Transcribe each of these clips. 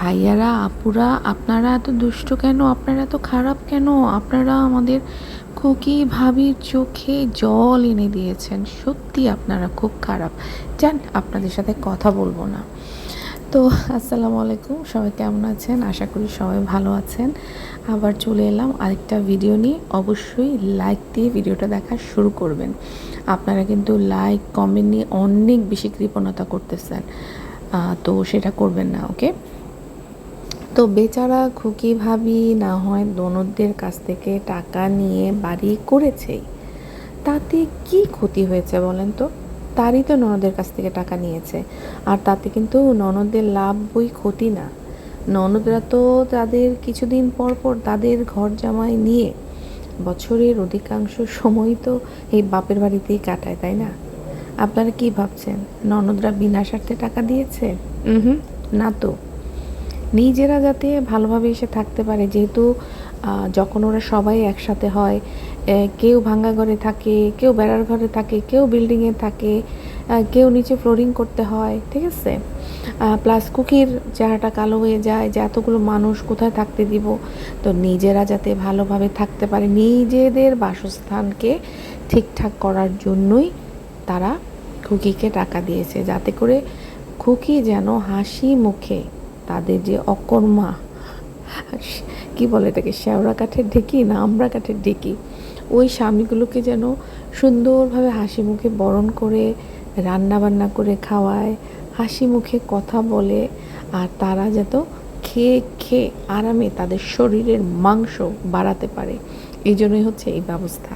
ভাইয়ারা, আপুরা, আপনারা এত দুষ্ট কেন? আপনারা এত খারাপ কেন? আপনারা আমাদের খুকি ভাবির চোখে জল এনে দিয়েছেন। সত্যি আপনারা খুব খারাপ। যান, আপনাদের সাথে কথা বলব না। তো, আসসালামু আলাইকুম। সবাই কেমন আছেন? আশা করি সবাই ভালো আছেন। আবার চলে এলাম আরেকটা ভিডিও নিয়ে। অবশ্যই লাইক দিয়ে ভিডিওটা দেখা শুরু করবেন। আপনারা কিন্তু লাইক কমেন্ট নিয়ে অনেক বেশি কৃপণতা করতেছেন। তো সেটা করবেন না ওকে তো বেচারা খুকি ভাবি না হয় দনদদের কাছ থেকে টাকা নিয়ে বাড়ি করেছেই। তাতে কি ক্ষতি হয়েছে বলেন তো? তারই তো ননদের কাছ থেকে টাকা নিয়েছে। আর তাতে কিন্তু ননদের লাভ বই ক্ষতি না। ননদরা তো তাদের কিছুদিন পর পর তাদের ঘর জামাই নিয়ে বছরের অধিকাংশ সময় তো এই বাপের বাড়িতেই কাটায় তাই না? আপনারা কি ভাবছেন? ননদরা বিনা স্বার্থে টাকা দিয়েছে? হুম। না তো? নিজেরা যাতে ভালোভাবে এসে থাকতে পারে, যেহেতু যখন ওরা সবাই একসাথে হয় কেউ ভাঙ্গা ঘরে থাকে, কেউ বেড়ার ঘরে থাকে, কেউ বিল্ডিংয়ে থাকে কেউ নিচে ফ্লোরিং করতে হয়, ঠিক আছে? প্লাস কুকির চেহারাটা কালো হয়ে যায় যে এতগুলো মানুষ কোথায় থাকতে দিব? তো নিজেরা যাতে ভালোভাবে থাকতে পারে, নিজেদের বাসস্থানকে ঠিকঠাক করার জন্যই তারা খুকিকে টাকা দিয়েছে, যাতে করে খুকি যেন হাসি মুখে তাদের যে অকর্মা, কি বলে এটাকে, শ্যাওড়া কাঠের ঢেকি না আমরা কাঠের ঢেকি, ওই স্বামীগুলোকে যেন সুন্দরভাবে হাসি মুখে বরণ করে, রান্না বান্না করে খাওয়ায়, হাসি মুখে কথা বলে, আর তারা যেন খেয়ে খেয়ে আরামে তাদের শরীরের মাংস বাড়াতে পারে। এই জন্যই হচ্ছে এই ব্যবস্থা।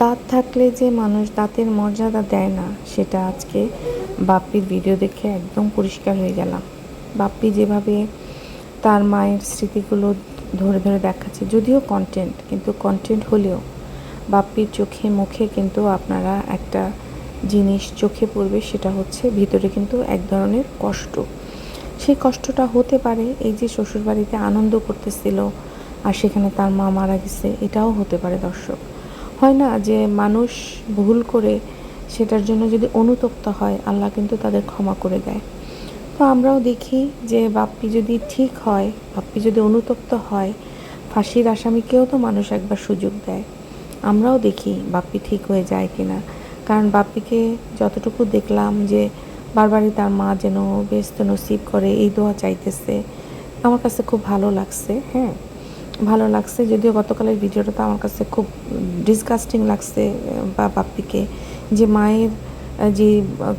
দাঁত থাকলে যে মানুষ দাঁতের মর্যাদা দেয় না, সেটা আজকে বাপ্পির ভিডিও দেখে একদম পরিষ্কার হয়ে গেলাম। বাপ্পি যেভাবে তার মায়ের স্মৃতিগুলো ধরে ধরে দেখাচ্ছে, যদিও কন্টেন্ট কিন্তু কন্টেন্ট হলেও বাপ্পির চোখে মুখে কিন্তু আপনারা একটা জিনিস চোখে পড়বে, সেটা হচ্ছে ভিতরে কিন্তু এক ধরনের কষ্ট। সেই কষ্টটা হতে পারে এই যে শ্বশুরবাড়িতে আনন্দ করতেছিল আর সেখানে তার মা মারা গেছে, এটাও হতে পারে দর্শক। হয় না যে মানুষ ভুল করে সেটার জন্য যদি অনুতপ্ত হয়, আল্লাহ কিন্তু তাদের ক্ষমা করে দেয়। তো আমরাও দেখি যে বাপ্পি যদি ঠিক হয়, বাপ্পি যদি অনুতপ্ত হয়, ফাঁসির আসামিকেও তো মানুষ একবার সুযোগ দেয়। আমরাও দেখি বাপ্পি ঠিক হয়ে যায় কিনা। কারণ বাপ্পিকে যতটুকু দেখলাম যে বারবারই তার মা যেন ব্যস্ত নসিব করে এই দোয়া চাইতেছে, আমার কাছে খুব ভালো লাগছে হ্যাঁ। ভালো লাগছে, যদিও গতকালের ভিডিওটা তো আমার কাছে খুব ডিসগাস্টিং লাগছে বা বাপ্পিকে যে মায়ের যে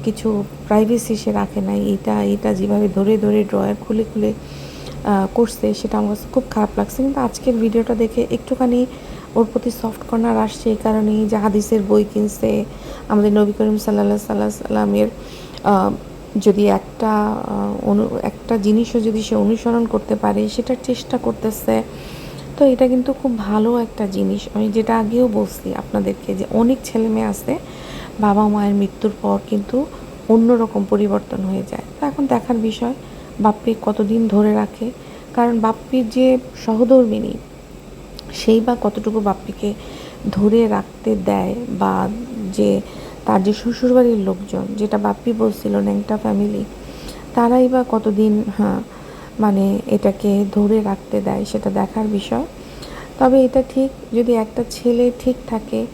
কিছু প্রাইভেসি সে রাখে নাই, এটা এটা যেভাবে ধরে ধরে ড্রয়ার খুলে খুলে করছে, সেটা আমার কাছে খুব খারাপ লাগছে। কিন্তু আজকের ভিডিওটা দেখে একটুখানি ওর প্রতি সফট কর্নার আসছে এই কারণেই যে হাদিসের বই কিনছে আমাদের নবী করিম সাল্লাহ সাল্লাহ সাল্লামের যদি একটা অনু, একটা জিনিসও যদি সে অনুসরণ করতে পারে সেটার চেষ্টা করতেছে। তো এটা কিন্তু খুব ভালো একটা জিনিস। আমি যেটা আগেও বলছি আপনাদেরকে যে অনেক ছেলে মেয়ে আছে বাবা মায়ের মৃত্যুর পর কিন্তু অন্যরকম পরিবর্তন হয়ে যায়। তো এখন দেখার বিষয়, বাপ্পি কতদিন ধরে রাখে? কারণ বাপ্পির যে সহধর্মিনী, সেই বা কতটুকু বাপ্পিকে ধরে রাখতে দেয় বা যে তার যে শ্বশুরবাড়ির লোকজন, যেটা বাপ্পি বলছিল, ন্যাংটা ফ্যামিলি তারাই বা কতদিন হ্যাঁ মানে এটাকে ধরে রাখতে দেয়, সেটা দেখার বিষয়। তবে এটা ঠিক যদি একটা ছেলে ঠিক থাকে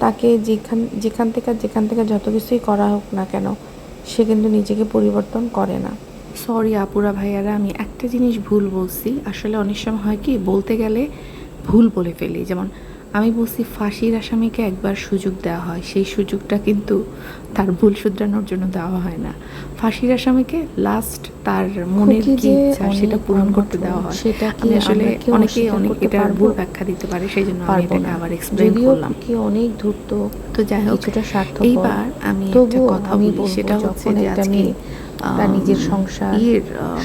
তাকে যেখান যেখান থেকে যেখান থেকে যত কিছুই করা হোক না কেন, সে কিন্তু নিজেকে পরিবর্তন করে না। সরি আপুরা ভাইয়ারা, আমি একটা জিনিস ভুল বলছি। আসলে অনেক সময় হয় কি, বলতে গেলে ভুল বলে ফেলি। যেমন আমি বলছি ফাঁসির আসামিকে একবার সুযোগ দেওয়া হয়। সেই সুযোগটা কিন্তু তার ভুল শুধরানোর জন্য দেওয়া হয় না। ফাঁসির আসামিকে লাস্ট তার মনের কি ইচ্ছা সেটা পূরণ করতে দেওয়া হয়। সেটা কি আমি আসলে অনেক করতে এটা পারব? ভুল ব্যাখ্যা দিতে পারে সেই জন্য আমি এটাকে আবার এক্সপ্লেন করলাম। কি অনেক ধূর্ত তো যাই হোক এইবার আমি একটা কথা বলি সেটা হচ্ছে যে আজকে তার নিজের সংসার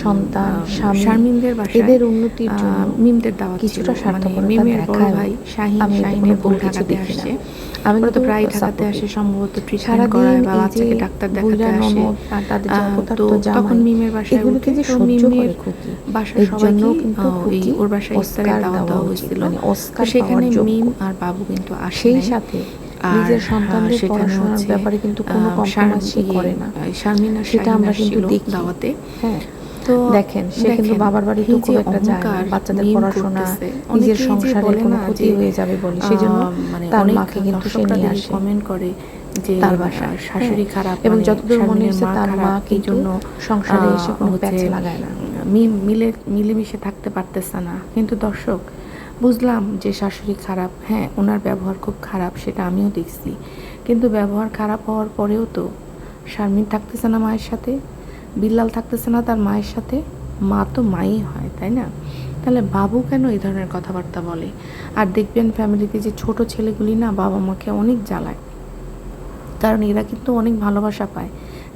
সন্তান শারমিনদের এদের উন্নতির জন্য মিমদের দাওয়াত কিছুটা মানে ভাই শাহিন শাহিনের বউ ঢাকাতে আসছে আমি তো প্রায় ঢাকাতে আসে সম্ভবত ট্রিটমেন্ট করায় বা এই বাচ্চাকে ডাক্তার দেখাতে আসে। তো তখন মিমের বাসায় উঠে যে মিমের বাসার সবাইকে খুকি ওর বাসায় ইফতারের অস্কার দাওয়াত দেওয়া দেওয়া হয়েছিল। মানে সেখানে মিম আর বাবু কিন্তু আসে সেই সাথে নিজের সন্তানদের পড়াশোনার ব্যাপারে কিন্তু কোনো সে শার- করে না। ইয়ে, শারমিন সেটা আমরা কিন্তু দেখি। দাওয়াতে হ্যাঁ তো দেখেন সে কিন্তু বাবার বাড়ি তো খুব একটা যায় বাচ্চাদের পড়াশোনা নিজের সংসারে কোনো ক্ষতি হয়ে যাবে বলে সেজন্য মানে তার মাকে কিন্তু সে নিয়ে আসে কমেন্ট করে যে তার বাসায় শাশুড়ি হ্যাঁ। খারাপ এবং মানে যতদূর মনে হচ্ছে তার মা কিন্তু জন্য সংসারে এসে কোনো প্যাচ লাগায় না। মিলে মিলেমিশে থাকতে পারতেছে না কিন্তু দর্শক বুঝলাম যে শাশুড়ি খারাপ। হ্যাঁ ওনার ব্যবহার খুব খারাপ, সেটা আমিও দেখছি। কিন্তু ব্যবহার খারাপ হওয়ার পরেও তো শারমিন থাকতেছে না মায়ের সাথে, বিল্লাল থাকতেছে না তার মায়ের সাথে। মা তো মাই হয়, তাই না? তাহলে বাবু কেন এই ধরনের কথাবার্তা বলে? আর দেখবেন ফ্যামিলিতে যে ছোট ছেলেগুলি না বাবা মাকে অনেক জ্বালায়। কারণ এরা কিন্তু অনেক ভালোবাসা পায়।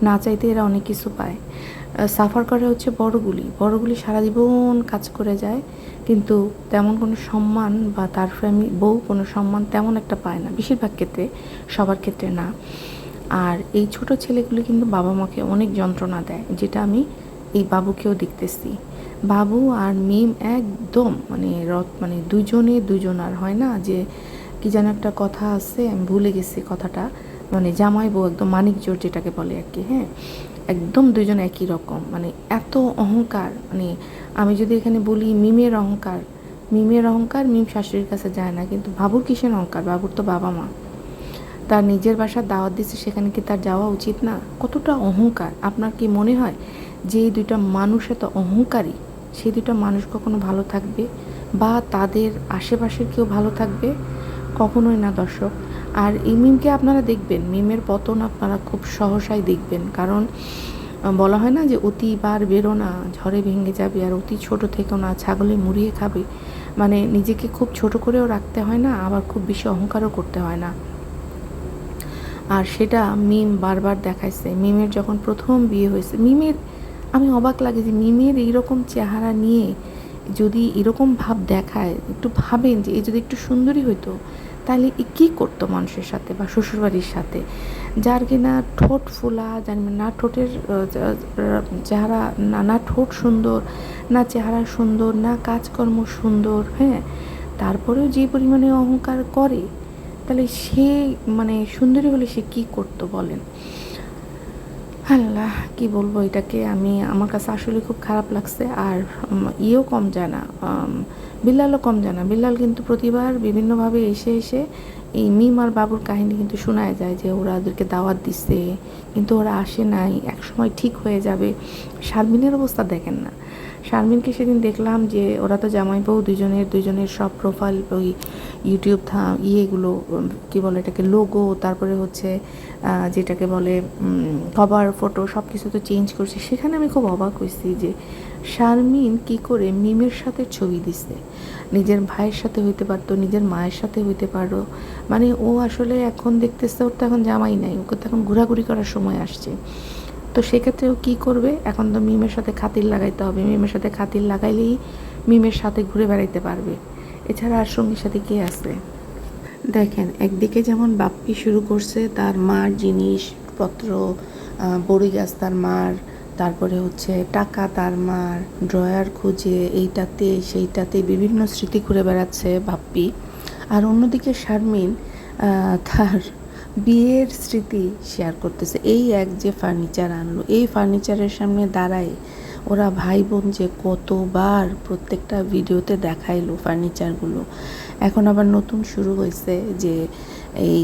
না চাইতে এরা অনেক কিছু পায়। সাফার করে হচ্ছে বড়গুলি বড়গুলি সারা জীবন কাজ করে যায়, কিন্তু তেমন কোনো সম্মান বা তার ফ্যামিলি বউ কোনো সম্মান তেমন একটা পায় না, বেশিরভাগ ক্ষেত্রে, সবার ক্ষেত্রে না। আর এই ছোট ছেলেগুলি কিন্তু বাবা মাকে অনেক যন্ত্রণা দেয়, যেটা আমি এই বাবুকেও দেখতেছি। বাবু আর মিম একদম মানে রথ মানে দুজনে দুজন আর হয় না, যে কি যেন একটা কথা আছে, আমি ভুলে গেছি কথাটা। মানে জামাই বউ একদম মানিক জোর যেটাকে বলে আর কি হ্যাঁ? একদম দুজন একই রকম। মানে এত অহংকার মানে আমি যদি এখানে বলি মিমের অহংকার মিমের অহংকার মিম শাশুড়ির কাছে যায় না, কিন্তু বাবুর কিসের অহংকার? বাবুর তো বাবা মা। তার নিজের বাসার দাওয়াত দিচ্ছে সেখানে কি তার যাওয়া উচিত না? কতটা অহংকার! আপনার কি মনে হয় যে এই দুইটা মানুষ এত অহংকারী? সেই দুইটা মানুষ কখনো ভালো থাকবে? বা তাদের আশেপাশের কেউ ভালো থাকবে? কখনোই না, দর্শক। আর এই মিমকে আপনারা দেখবেন মিমের পতন আপনারা খুব সহসাই দেখবেন। কারণ বলা হয় না যে অতি বার বেরো না, ঝড়ে ভেঙে যাবে আর অতি ছোট থেকেও না, ছাগলে মুড়িয়ে খাবে। মানে নিজেকে খুব ছোট করেও রাখতে হয় না, আবার খুব বেশি অহংকারও করতে হয় না। আর সেটা মিম বারবার দেখাইছে। মিমের যখন প্রথম বিয়ে হয়েছে মিমের আমি অবাক লাগে যে মিমের এইরকম চেহারা নিয়ে যদি এরকম ভাব দেখায়, একটু ভাবেন যে এই যদি একটু সুন্দরী হইতো তাহলে কী করতো মানুষের সাথে বা শ্বশুরবাড়ির সাথে? যার কিনা ঠোঁট ফোলা, যার না ঠোঁটের চেহারা না না ঠোঁট সুন্দর, না চেহারা সুন্দর, না কাজকর্ম সুন্দর হ্যাঁ? তারপরেও যে পরিমাণে অহংকার করে, তাহলে সে মানে সুন্দরী হলে সে কী করতো বলেন? আল্লাহ কি বলব এটাকে? আমি, আমার কাছে আসলে খুব খারাপ লাগছে আর ইয়েও কম জানা বিল্লালও কম জানা। বিল্লাল কিন্তু প্রতিবার বিভিন্নভাবে এসে এসে এই মিম আর বাবুর কাহিনী কিন্তু শোনায় যায় যে ওরা ওদেরকে দাওয়াত দিচ্ছে কিন্তু ওরা আসে নাই, একসময় ঠিক হয়ে যাবে। শারমিনের অবস্থা দেখেন না। শারমিনকে সেদিন দেখলাম যে ওরা তো জামাই বউ দুজনের দুজনের সব প্রোফাইল ওই ইউটিউব ইয়েগুলো কি বলে এটাকে লোগো তারপরে হচ্ছে যেটাকে বলে কভার ফটো সব কিছু তো চেঞ্জ করছে। সেখানে আমি খুব অবাক হয়েছি যে শারমিন কি করে মিমের সাথে ছবি দিছে। নিজের ভাইয়ের সাথে হইতে পারতো, নিজের মায়ের সাথে হইতে পারো। মানে ও আসলে এখন দেখতেছে, ওর তো এখন জামাই নাই, ওকে তো এখন ঘোরাঘুরি করার সময় আসছে। তো সেক্ষেত্রে ও কী করবে? এখন তো মিমের সাথে খাতির লাগাইতে হবে। মিমের সাথে খাতির লাগাইলেই মিমের সাথে ঘুরে বেড়াইতে পারবে। এছাড়া আর সঙ্গীর সাথে কে আছে? দেখেন, একদিকে যেমন বাপ্পি শুরু করছে, তার মার জিনিসপত্র বড়ি গাছ তার মার, তারপরে হচ্ছে টাকা তার মার, ড্রয়ার খুঁজে, এইটাতে, সেইটাতে বিভিন্ন স্মৃতি ঘুরে বেড়াচ্ছে বাপ্পি। আর অন্যদিকে শারমিন তার বিয়ের স্মৃতি শেয়ার করতেছে। এই এক যে ফার্নিচার আনলো, এই ফার্নিচারের সামনে দাঁড়ায় ওরা ভাই বোন যে কতবার প্রত্যেকটা ভিডিওতে দেখাইলো ফার্নিচারগুলো এখন আবার নতুন শুরু হয়েছে যে এই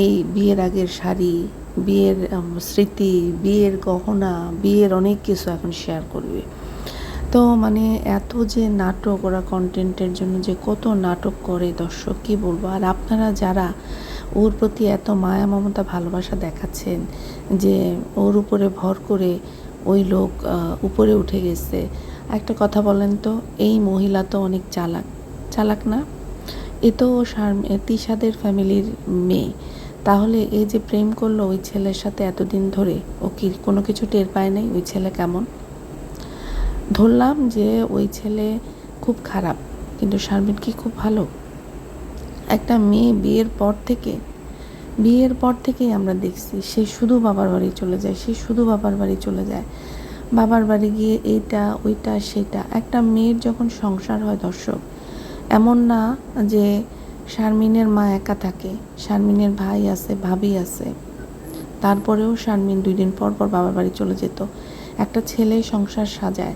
এই বিয়ের আগের শাড়ি, বিয়ের স্মৃতি, বিয়ের গহনা, বিয়ের অনেক কিছু এখন শেয়ার করবে। তো মানে এত যে নাটক ওরা কন্টেন্টের জন্য যে কত নাটক করে দর্শক, কি বলব? আর আপনারা যারা ওর প্রতি এত মায়া মমতা ভালোবাসা দেখাচ্ছেন যে ওর উপরে ভর করে ওই লোক উপরে উঠে গেছে। একটা কথা বলেন তো, এই মহিলা তো অনেক চালাক। চালাক না? এ তো এ তিশাদের ফ্যামিলির মেয়ে। তাহলে এই যে প্রেম করল ওই ছেলের সাথে এতদিন ধরে, ও কি কোনো কিছু টের পায় নাই? ওই ছেলে কেমন? ধরলাম যে ওই ছেলে খুব খারাপ, কিন্তু শারমিন কি খুব ভালো? একটা মেয়ে বিয়ের পর থেকে বিয়ের পর থেকেই আমরা দেখছি, সে শুধু বাবার বাড়ি চলে যায়, সে শুধু বাবার বাড়ি চলে যায়। বাবার বাড়ি গিয়ে এইটা, ওইটা, সেটা। একটা মেয়ের যখন সংসার হয় দর্শক, এমন না যে শারমিনের মা একা থাকে, শারমিনের ভাই আছে, ভাবি আছে। তারপরেও শারমিন দুই দিন পর পর বাবার বাড়ি চলে যেত। একটা ছেলে সংসার সাজায়,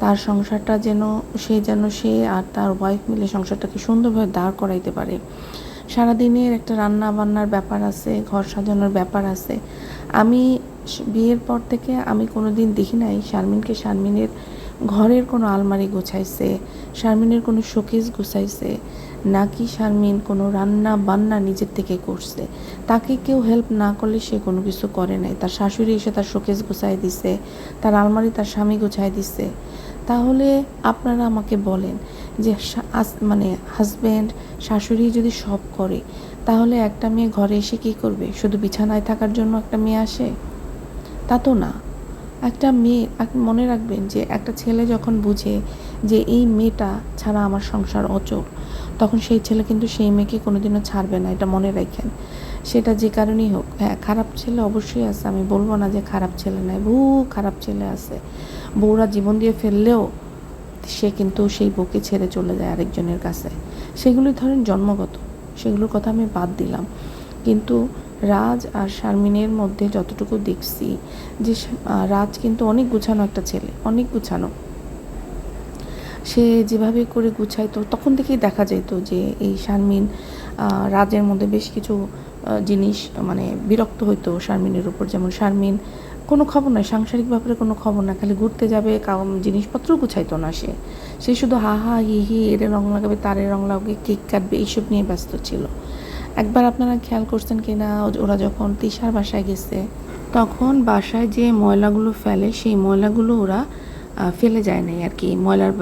তার সংসারটা যেন সে যেন সে আর তার ওয়াইফ মিলে সংসারটাকে সুন্দরভাবে দাঁড় করাইতে পারে। সারাদিনের একটা রান্না বান্নার ব্যাপার আছে, ঘর সাজানোর ব্যাপার আছে। আমি বিয়ের পর থেকে আমি কোনো দিন দেখি নাই শারমিনকে শারমিনের ঘরের কোনো আলমারি গোছাইছে, শারমিনের কোনো শোকেস গুছাইছে, নাকি শারমিন কোনো রান্না বান্না নিজের থেকে করছে। তাকে কেউ হেল্প না করলে সে কোনো কিছু করে নাই। তার শাশুড়ি এসে তার শোকেস গুছাই দিছে, তার আলমারি তার স্বামী গুছাই দিছে। তাহলে আপনারা আমাকে বলেন যে মানে হাজব্যান্ড শাশুড়ি যদি সব করে, তাহলে একটা মেয়ে ঘরে এসে কী করবে? শুধু বিছানায় থাকার জন্য একটা মেয়ে আসে? তা তো না। একটা মেয়ে মনে রাখবেন যে একটা ছেলে যখন বুঝে যে এই মেয়েটা ছাড়া আমার সংসার অচল, তখন সেই ছেলে কিন্তু সেই মেয়েকে কোনোদিনও ছাড়বে না, এটা মনে রাখেন। সেটা যে কারণেই হোক। হ্যাঁ খারাপ ছেলে অবশ্যই আছে। আমি বলব না যে খারাপ ছেলে নাই বহু খারাপ ছেলে আছে। বউরা জীবন দিয়ে ফেললেও সে কিন্তু সেই বউকে ছেড়ে চলে যায় আরেকজনের কাছে। সেগুলি ধরেন জন্মগত। সেগুলোর কথা আমি বাদ দিলাম। কিন্তু রাজ আর শারমিনের মধ্যে যতটুকু দেখছি যে রাজ কিন্তু অনেক গুছানো একটা ছেলে, অনেক গুছানো। সে যেভাবে করে গুছাইতো তখন থেকেই দেখা যেত যে এই শারমিন রাজের মধ্যে বেশ কিছু জিনিস মানে বিরক্ত হইতো শারমিনের উপর। যেমন শারমিন কোনো খবর নয় সাংসারিক ব্যাপারে কোনো খবর না খালি ঘুরতে যাবে জিনিসপত্র গুছাইতো না সে। সে শুধু হা হা হি হি, এরে রং লাগাবে, তারে রং লাগাবে, কেক কাটবে, এইসব নিয়ে ব্যস্ত ছিল। একবার আপনারা খেয়াল করছেন কি না ওরা যখন তিসার বাসায় গেছে, তখন বাসায় যে ময়লাগুলো ফেলে, সেই ময়লাগুলো ওরা ফেলে যায় নাই আর কি। ময়লার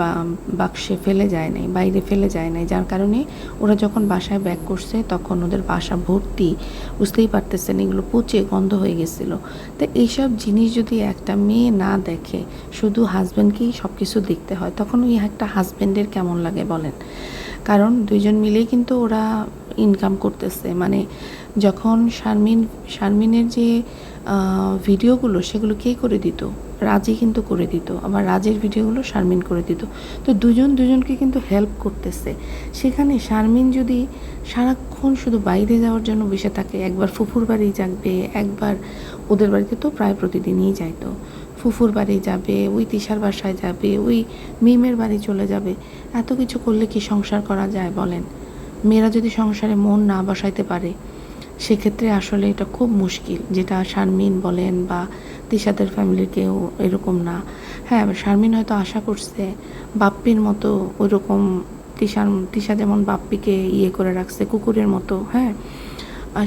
বাক্সে ফেলে যায় নাই, বাইরে ফেলে যায় নাই। যার কারণে ওরা যখন বাসায় ব্যাক করছে, তখন ওদের বাসা ভর্তি, বুঝতেই পারতেছেন এগুলো পচে গন্ধ হয়ে গেছিল। তো এইসব জিনিস যদি একটা মেয়ে না দেখে, শুধু হাজব্যান্ডকেই সব কিছু দেখতে হয়, তখন ওই একটা হাজব্যান্ডের কেমন লাগে বলেন? কারণ দুইজন মিলেই কিন্তু ওরা ইনকাম করতেছে। মানে যখন শারমিন, শারমিনের যে ভিডিওগুলো সেগুলো কে করে দিত? রাজই কিন্তু করে দিত, আবার রাজের ভিডিওগুলো শারমিন করে দিত। তো দুজন দুজনকে কিন্তু হেল্প করতেছে। সেখানে শারমিন যদি সারাক্ষণ শুধু বাইরে যাওয়ার জন্য বসে থাকে, একবার ফুফুর বাড়ি যাবে, একবার ওদের বাড়িতে তো প্রায় প্রতিদিনই যাইতো ফুফুর বাড়ি যাবে, ওই তিশার বাসায় যাবে, ওই মিমের বাড়ি চলে যাবে। এত কিছু করলে কি সংসার করা যায় বলেন? মেয়েরা যদি সংসারে মন না বসাইতে পারে সেক্ষেত্রে আসলে এটা খুব মুশকিল, যেটা শারমিন বলেন বা তিশাদের ফ্যামিলির কেউ এরকম না। হ্যাঁ শারমিন হয়তো আশা করছে বাপ্পির মতো ওইরকম তিশার, তিশা যেমন বাপ্পিকে ইয়ে করে রাখছে, কুকুরের মতো হ্যাঁ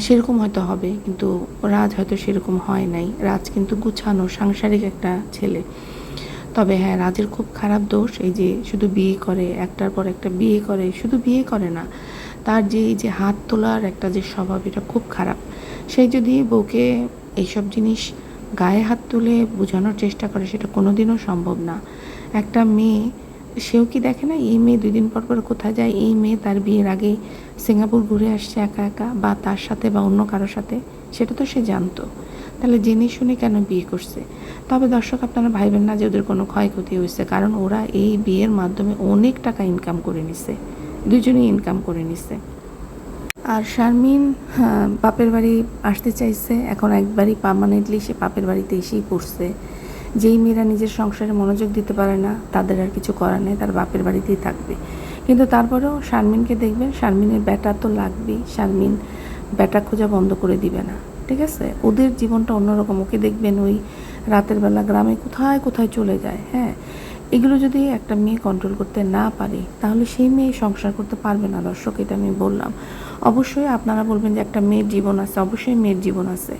সেরকম হয়তো হবে, কিন্তু রাজ হয়তো সেরকম হয় নাই। রাজ কিন্তু গুছানো, সাংসারিক একটা ছেলে। তবে হ্যাঁ রাজের খুব খারাপ দোষ, এই যে শুধু বিয়ে করে, একটার পর একটা বিয়ে করে, শুধু বিয়ে করে না তার যে এই যে হাত তোলার একটা যে স্বভাব, এটা খুব খারাপ। সে যদি বউকে এইসব জিনিস গায়ে হাত তুলে বোঝানোর চেষ্টা করে, সেটা কোনোদিনও সম্ভব না। একটা মেয়ে, সেও কি দেখে না, এই মেয়ে দুই দিন পর পর কোথায় যায়? এই মেয়ে তার বিয়ের আগে সিঙ্গাপুর ঘুরে আসছে একা একা, বা তার সাথে বা অন্য কারোর সাথে? সেটা তো সে জানতো। তাহলে জেনে শুনে কেন বিয়ে করছে? তবে দর্শক, আপনারা ভাইবেন না যে ওদের কোনো ক্ষয়ক্ষতি হয়েছে, কারণ ওরা এই বিয়ের মাধ্যমে অনেক টাকা ইনকাম করে নিছে। দুজনেই ইনকাম করে নিছে। আর শারমিন হ্যাঁ, বাপের বাড়ি আসতে চাইছে। এখন একবারই পার্মানেন্টলি সে বাপের বাড়িতে এসেই পড়ছে। যেই মেয়েরা নিজের সংসারে মনোযোগ দিতে পারে না তাদের আর কিছু করার নেই তার বাপের বাড়িতেই থাকবে। কিন্তু তারপরেও শারমিনকে দেখবেন শারমিনের ব্যাটা তো লাগবেই। শারমিন ব্যাটা খোঁজা বন্ধ করে দিবে না। ঠিক আছে? ওদের জীবনটা অন্যরকম। ওকে দেখবেন ওই রাতের বেলা গ্রামে কোথায় কোথায় চলে যায় হ্যাঁ? এগুলো যদি একটা মেয়ে কন্ট্রোল করতে না পারে, তাহলে সেই মেয়ে সংসার করতে পারবে না দর্শক, এটা আমি বললাম। অবশ্যই আপনারা বলবেন যে একটা মেয়ের জীবন আছে, অবশ্যই মেয়ের জীবন আছে।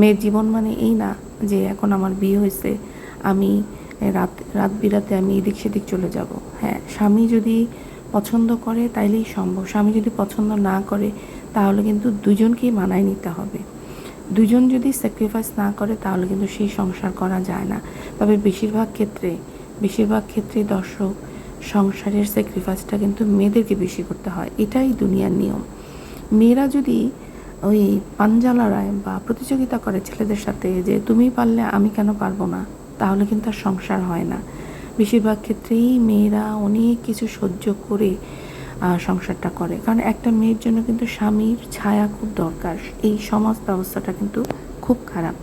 মেয়ের জীবন মানে এই না যে এখন আমার বিয়ে হয়েছে, আমি রাত রাত বিরাতে আমি এদিক সেদিক চলে যাব। হ্যাঁ স্বামী যদি পছন্দ করে তাইলেই সম্ভব, স্বামী যদি পছন্দ না করে তাহলে কিন্তু দুজনকেই মানায় নিতে হবে। দুজন যদি স্যাক্রিফাইস না করে তাহলে কিন্তু সেই সংসার করা যায় না। তবে বেশিরভাগ ক্ষেত্রে বেশিরভাগ ক্ষেত্রে দর্শক সংসারের স্যাক্রিফাইসটা কিন্তু মেয়েদেরকে বেশি করতে হয়। এটাই দুনিয়ার নিয়ম। মেয়েরা যদি ওই পাঞ্জা লড়ায় বা প্রতিযোগিতা করে ছেলেদের সাথে যে, তুমি পারলে আমি কেন পারব না? তাহলে কিন্তু আর সংসার হয় না। বেশিরভাগ ক্ষেত্রেই মেয়েরা অনেক কিছু সহ্য করে সংসারটা করে। কারণ একটা মেয়ের জন্য কিন্তু স্বামীর ছায়া খুব দরকার। এই সমাজ ব্যবস্থাটা কিন্তু খুব খারাপ।